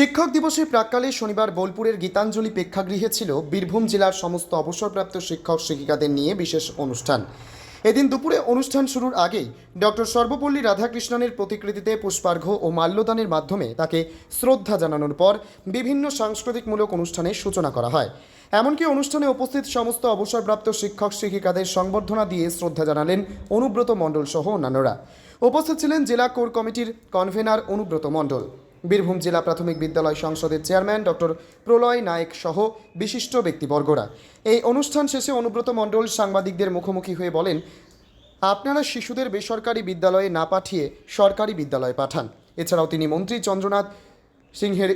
শিক্ষক দিবসের প্রাককালে শনিবার বোলপুরের গীতাঞ্জলি প্রেক্ষাগৃহে ছিল বীরভূম জেলার সমস্ত অবসরপ্রাপ্ত শিক্ষক শিক্ষিকাদের নিয়ে বিশেষ অনুষ্ঠান। এদিন দুপুরে অনুষ্ঠান শুরুর আগেই ডক্টর সর্বপল্লী রাধাকৃষ্ণনের প্রতিকৃতিতে পুষ্পার্ঘ্য ও মাল্যদানের মাধ্যমে তাকে শ্রদ্ধা জানানোর পর বিভিন্ন সাংস্কৃতিকমূলক অনুষ্ঠানের সূচনা করা হয়। এমনকি অনুষ্ঠানে উপস্থিত সমস্ত অবসরপ্রাপ্ত শিক্ষক শিক্ষিকাদের সংবর্ধনা দিয়ে শ্রদ্ধা জানালেন অনুব্রত মণ্ডল সহ অন্যান্যরা। উপস্থিত ছিলেন জেলা কোর কমিটির কনভেনার অনুব্রত মণ্ডল। বীরভূম জেলা প্রাথমিক বিদ্যালয় সংসদের চেয়ারম্যান ডক্টর প্রলয় নায়েক সহ বিশিষ্ট ব্যক্তিবর্গরা। এই অনুষ্ঠান শেষে অনুব্রত মণ্ডল সাংবাদিকদের মুখোমুখি হয়ে বলেন, আপনারা শিশুদের বেসরকারি বিদ্যালয়ে না পাঠিয়ে সরকারি বিদ্যালয়ে পাঠান। এছাড়াও তিনি মন্ত্রী চন্দ্রনাথ সিংহের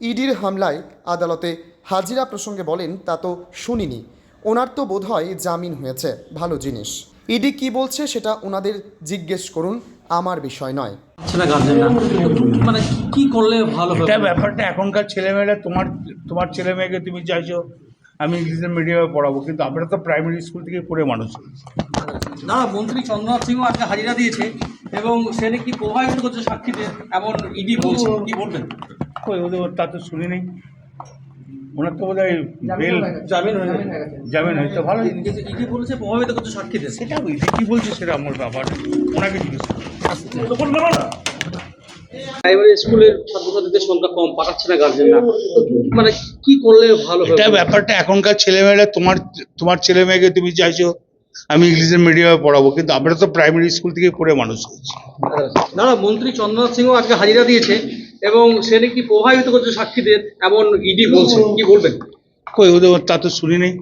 ইডির হামলায় আদালতে হাজিরা প্রসঙ্গে বলেন, তা তো শুনিনি। ওনার তো বোধহয় জামিন হয়েছে। ভালো জিনিস। ইডি কি বলছে সেটা ওনাদের জিজ্ঞেস করুন আমার বিষয় নয়। ছেলে গার্জেনরা মানে কি করলে ভালো হবে? এটা ব্যাপারটা এখনকার ছেলেমেয়েরা তোমার তোমার ছেলে মেয়েকে তুমি চাইছো আমি ইংলিশ মিডিয়ামে পড়াবো কিন্তু আমরা তো প্রাইমারি স্কুল থেকে পড়ে মানুষ। দাদা মন্ত্রী চন্দ্রনাথ সিংহ আজকে হাজিরা দিয়েছে এবং সে নাকি প্রভাবিত করছে সাক্ষীদের এমন ইডি বলছে। কি বলবেন? কই ওদের তা তো শুনি নেই। ওনার তো বোধ হয় বেল জামিন হয়ে জামিন হয়েছে। ভালো। কিন্তু ইডি প্রভাবিত করছে সাক্ষীদের সেটা বুঝি কী বলছে সেটা আমার ব্যাপার। ওনাকে জিজ্ঞেস করো। প্রাইমারি স্কুলের ছাত্রছাত্রীদের সংখ্যা কম পাঠাচ্ছে না গার্জেনরা মানে কি করলে ভালো হবে? এটা ব্যাপারটা এখনকার ছেলেমেয়েরা তোমার তোমার ছেলে মেয়েকে তুমি চাইছো আমি ইংলিশ মিডিয়ামে পড়াবো কিন্তু আমরা তো প্রাইমারি স্কুল থেকে পড়ে মানুষ হয়েছি। দাদা মন্ত্রী চন্দ্রনাথ সিংহ আজকে হাজিরা দিয়েছে। এবং সে নাকি প্রভাবিত করছে সাক্ষীদের এমন ইডি বলছে। কি বলবেন? কই ওদের তা তো শুনি নেই।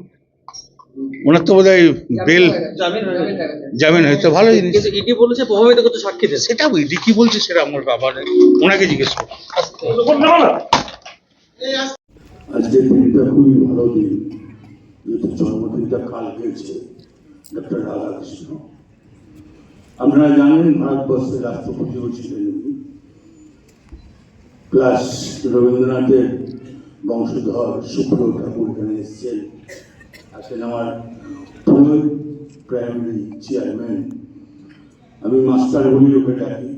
ওনার তো বোধ হয় বেল জামিন হয়ে হয়েছে ভালো জিনিস। ইডি বলেছে প্রভাবিত করছে সাক্ষীদের। সেটা বুঝি কি বলছে সেটা আমার ব্যাপার ওনাকে জিজ্ঞেস করো। আজকের দিনটা খুবই ভালো দিন। যেহেতু জন্মদিনটা কাল গেছে ডক্টর রাধাকৃষ্ণ। আপনারা জানেন ভারতবর্ষের রাষ্ট্রপতিও ছিলেন উনি। প্লাস রবীন্দ্রনাথের বংশধর সুপ্রিয় ঠাকুর এখানে এসছেন। আছেন আমার পুরো প্রাইমারি চেয়ারম্যান। আমি মাস্টার বলি ওকে ডাকি।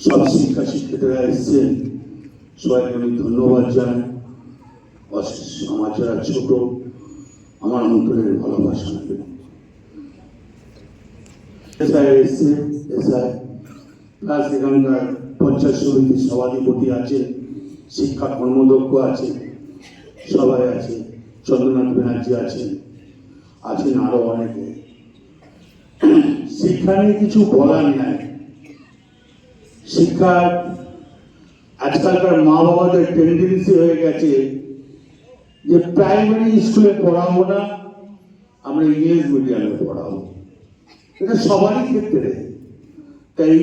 সব শিক্ষা শিক্ষিকারা এসছেন। সবাইকে আমি ধন্যবাদ জানাই। আমার যারা ছোট, আমার অন্তরের ভালোবাসা। এসআই এসছে এসআই। প্লাস এখানকার পঞ্চায়েত সমিতির সভাধিপতি আছেন শিক্ষা কর্মদক্ষ আছে, সবাই আছে, চন্দ্রনাথ ব্যানার্জি আছেন আছেন আরও অনেকে। শিক্ষা নিয়ে কিছু বলার নাই। শিক্ষার আজকালকার মা বাবাদের টেন্ডেন্সি হয়ে গেছে যে প্রাইমারি স্কুলে পড়াবো না, আমরা ইংলিশ মিডিয়ামে পড়াবো। এটা সবারই ক্ষেত্রে। তাই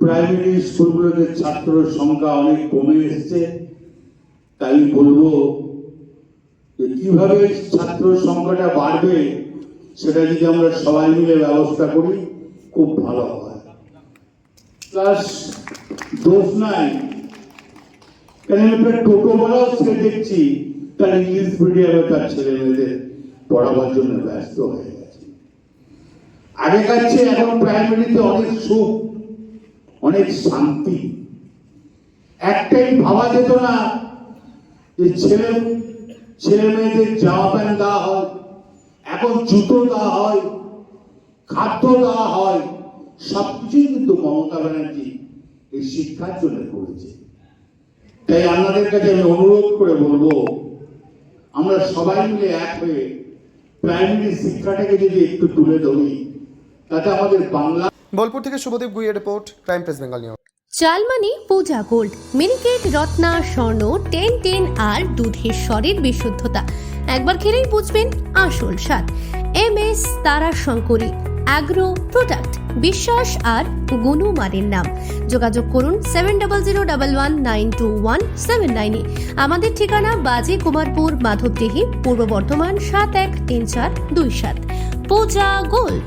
প্রাইমারি স্কুলগুলোতে ছাত্রের সংখ্যা অনেক কমে এসছে। তাই বলব যে কীভাবে ছাত্র সংখ্যাটা বাড়বে, সেটা যদি আমরা সবাই মিলে ব্যবস্থা করি, খুব ভালো হয়। প্লাস দোষ নাই একটা টোটো বলাও সে দেখছি, তার ইংলিশ মিডিয়ামে তার ছেলে মেয়েদের পড়াবার জন্য ব্যস্ত হয়ে আগেকার চেয়ে এখন প্রাইমারিতে অনেক সুখ, অনেক শান্তি। একটাই ভাবা যেত না যে ছেলে ছেলে মেয়েদের জামা প্যান্ট দেওয়া হয়, এখন জুতো দেওয়া হয়, খাদ্য দেওয়া হয়, সবকিছুই কিন্তু মমতা ব্যানার্জি এই শিক্ষার জন্য করেছে। তাই আপনাদের কাছে আমি অনুরোধ করে বলব, আমরা সবাই মিলে এক হয়ে প্রাইমারি শিক্ষাটাকে যদি একটু তুলে ধরি তাতে আমাদের বাংলা বোলপুর থেকে Subhadip গুইয়ের report crime press Bengal news. চালমানি Puja gold Miniket Ratna Swarna ten ten আর দুধের স্বরের বিশুদ্ধতা। একবার খেলেই বুঝবেন আসল স্বাদ। এম এস তারা শঙ্করী অ্যাগ্রো প্রোডাক্ট বিশ্বাস আর গুণমানের নাম। যোগাযোগ করুন seven double zero double one nine two one seven নাইনে আমাদের ঠিকানা বাজে কুমারপুর মাধবদেহি পূর্ব বর্ধমান সাত এক তিন চার দুই সাত। পূজা গোল্ড।